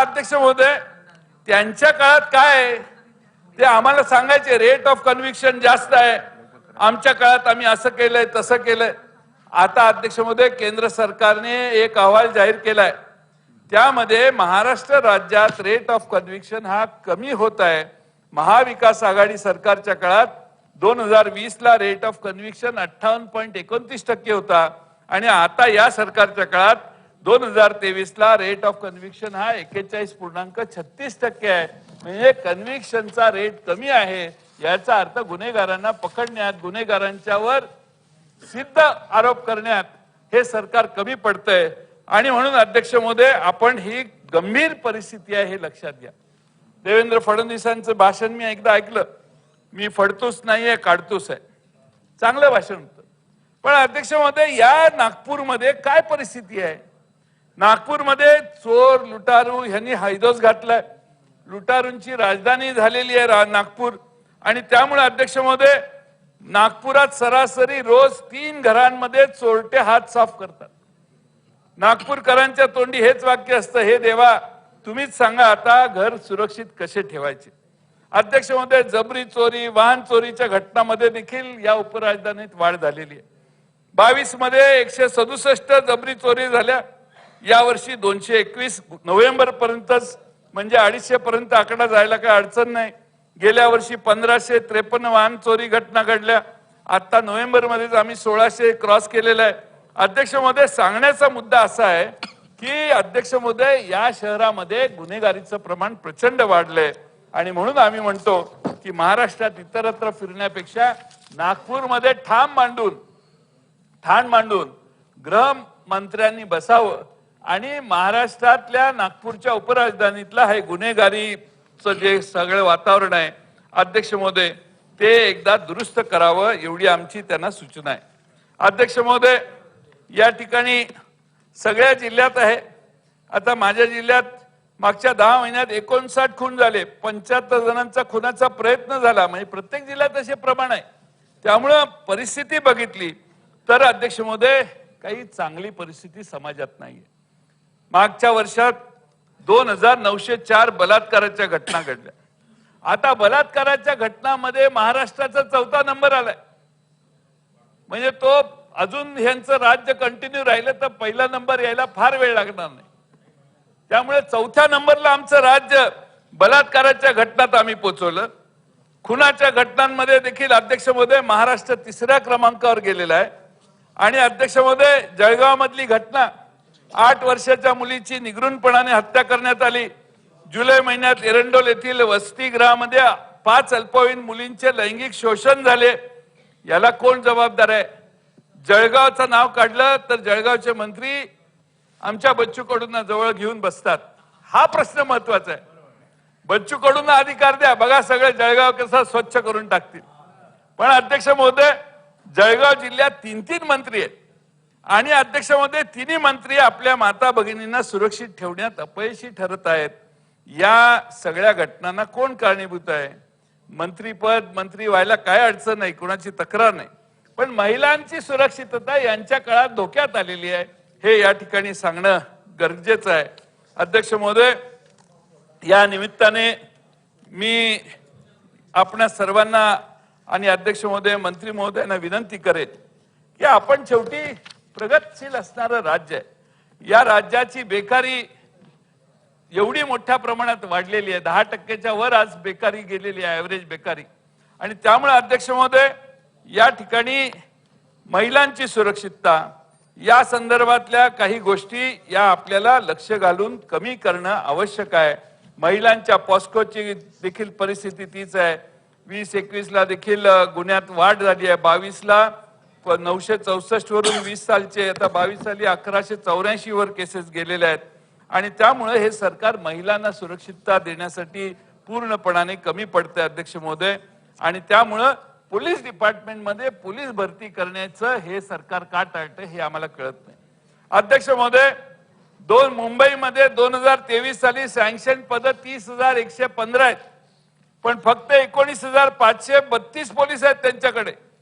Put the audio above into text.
अध्यक्ष महोदय त्यांच्या काळात काय आहे? ते आम्हाला सांगायचे रेट ऑफ कन्व्हिक्शन जास्त आहे. आमच्या काळात आम्ही असं केलंय तसं केलंय. आता अध्यक्ष महोदय केंद्र सरकारने एक अहवाल जाहीर केलाय. त्यामध्ये महाराष्ट्र राज्यात रेट ऑफ कन्व्हिक्शन हा कमी होत आहे. महाविकास आघाडी सरकारच्या काळात दोन हजार वीस ला रेट ऑफ कन्व्हिक्शन अठ्ठावन्न पॉईंट एकोणतीस टक्के होता. आणि आता या सरकारच्या काळात दोन हजार तेवीस ला रेट ऑफ कन्व्हिक्शन हा एक्केचाळीस पूर्णांक छत्तीस टक्के आहे. म्हणजे कन्व्हिक्शनचा रेट कमी आहे याचा अर्थ गुन्हेगारांना पकडण्यात गुन्हेगारांच्यावर सिद्ध आरोप करण्यात हे सरकार कमी पडतंय. आणि म्हणून अध्यक्ष महोदय आपण ही गंभीर परिस्थिती आहे हे लक्षात घ्या. देवेंद्र फडणवीसांचं भाषण मी एकदा ऐकलं. मी फडतोच नाहीये काढतोच आहे. चांगलं भाषण होतं. पण अध्यक्ष महोदय या नागपूरमध्ये काय परिस्थिती आहे? नागपूरमध्ये चोर लुटारू ह्यांनी हैदोस घातलाय. लुटारूंची राजधानी झालेली आहे नागपूर. आणि त्यामुळे अध्यक्ष महोदय नागपुरात सरासरी रोज तीन घरांमध्ये चोरटे हात साफ करतात. नागपूरकरांच्या तोंडी हेच वाक्य असतं हे देवा तुम्हीच सांगा आता घर सुरक्षित कसे ठेवायचे? अध्यक्ष महोदय जबरी चोरी वाहन चोरीच्या घटनामध्ये देखील या उपराजधानीत वाढ झालेली आहे. बावीसमध्ये एकशे सदुसष्ट जबरी चोरी झाल्या. यावर्षी दोनशे एकवीस नोव्हेंबर पर्यंतच म्हणजे अडीचशे पर्यंत आकडा जायला काही अडचण नाही. गेल्या वर्षी पंधराशे त्रेपन्न वाहन चोरी घटना घडल्या. आता नोव्हेंबर मध्येच आम्ही सोळाशे क्रॉस केलेला आहे. अध्यक्ष महोदय सांगण्याचा मुद्दा असा आहे की अध्यक्ष महोदय या शहरामध्ये गुन्हेगारीचं प्रमाण प्रचंड वाढलंय. आणि म्हणून आम्ही म्हणतो की महाराष्ट्रात इतरत्र फिरण्यापेक्षा नागपूरमध्ये ठाम मांडून ठाण मांडून गृहमंत्र्यांनी बसावं. आणि महाराष्ट्रातल्या नागपूरच्या उपराजधानीतलं हे गुन्हेगारीचं जे सगळं वातावरण आहे अध्यक्ष महोदय ते एकदा दुरुस्त करावं एवढी आमची त्यांना सूचना आहे. अध्यक्ष महोदय या ठिकाणी सगळ्या जिल्ह्यात आहे. आता माझ्या जिल्ह्यात मागच्या दहा महिन्यात एकोणसाठ खून झाले. पंच्याहत्तर जणांचा खुनाचा प्रयत्न झाला. म्हणजे प्रत्येक जिल्ह्यात असे प्रमाण आहे. त्यामुळं परिस्थिती बघितली तर अध्यक्ष महोदय काही चांगली परिस्थिती समाजात नाहीये. मागच्या वर्षात दोन हजार नऊशे चार बलात्काराच्या घटना घडल्या. आता बलात्काराच्या घटनामध्ये महाराष्ट्राचा चौथा नंबर आलाय. म्हणजे तो अजून ह्यांचं राज्य कंटिन्यू राहिलं तर पहिला नंबर यायला फार वेळ लागणार नाही. त्यामुळे चौथ्या नंबरला आमचं राज्य बलात्काराच्या घटनात आम्ही पोचवलं. खुनाच्या घटनांमध्ये देखील अध्यक्ष महोदय महाराष्ट्र तिसऱ्या क्रमांकावर गेलेला आहे. आणि अध्यक्ष महोदय जळगाव मधली घटना आठ वर्षाच्या मुलीची निगृणपणाने हत्या करण्यात आली. जुलै महिन्यात एरंडोल येथील वसतिगृहामध्ये पाच अल्पवयीन मुलींचे लैंगिक शोषण झाले. याला कोण जबाबदार आहे? जळगावचं नाव काढलं तर जळगावचे मंत्री आमच्या बच्चू कडूंना जवळ घेऊन बसतात. हा प्रश्न महत्त्वाचा आहे. बच्चू कडूंना अधिकार द्या. बघा सगळे जळगाव कसं स्वच्छ करून टाकतील. पण अध्यक्ष महोदय जळगाव जिल्ह्यात तीन तीन मंत्री आहेत. आणि अध्यक्ष तिन्ही मंत्री आपल्या माता भगिनींना सुरक्षित ठेवण्यात अपयशी ठरत आहेत. या सगळ्या घटनांना कोण कारणीभूत आहे? मंत्रीपद मंत्री व्हायला काय अडचण नाही कोणाची तक्रार नाही. पण महिलांची सुरक्षितता यांच्या काळात धोक्यात आलेली आहे. हे या ठिकाणी सांगणं गरजेचं आहे. अध्यक्ष महोदय या निमित्ताने मी आपणा सर्वांना आणि अध्यक्ष महोदय मंत्री महोदयांना विनंती करेन की आपण शेवटी प्रगतशील असणारं राज्य आहे. या राज्याची बेकारी एवढी मोठ्या प्रमाणात वाढलेली आहे. दहा टक्क्याच्या वर आज बेकारी गेलेली आहे ऍव्हरेज बेकारी. आणि त्यामुळे अध्यक्ष महोदय या ठिकाणी महिलांची सुरक्षितता या संदर्भातल्या काही गोष्टी या आपल्याला लक्ष घालून कमी करणं आवश्यक आहे. महिलांच्या पॉस्कोची देखील परिस्थिती तीच आहे. वीस एकवीसला देखील गुन्ह्यात वाढ झाली आहे. बावीसला नऊशे चौसष्ट वरून वीस सालचे आता बावीस साली अकराशे चौऱ्याऐंशी वर केसेस गेलेले आहेत. आणि त्यामुळे हे सरकार महिलांना सुरक्षितता देण्यासाठी पूर्णपणाने कमी पडते अध्यक्ष महोदय. आणि त्यामुळं पोलीस डिपार्टमेंटमध्ये पोलीस भरती करण्याचं हे सरकार का टाळतं हे आम्हाला कळत नाही. अध्यक्ष महोदय दोन मुंबईमध्ये दोन हजार तेवीस साली सँक्शन पद तीस हजार एकशे पंधरा आहेत. पण फक्त एकोणीस हजार पाचशे बत्तीस पोलीस आहेत त्यांच्याकडे.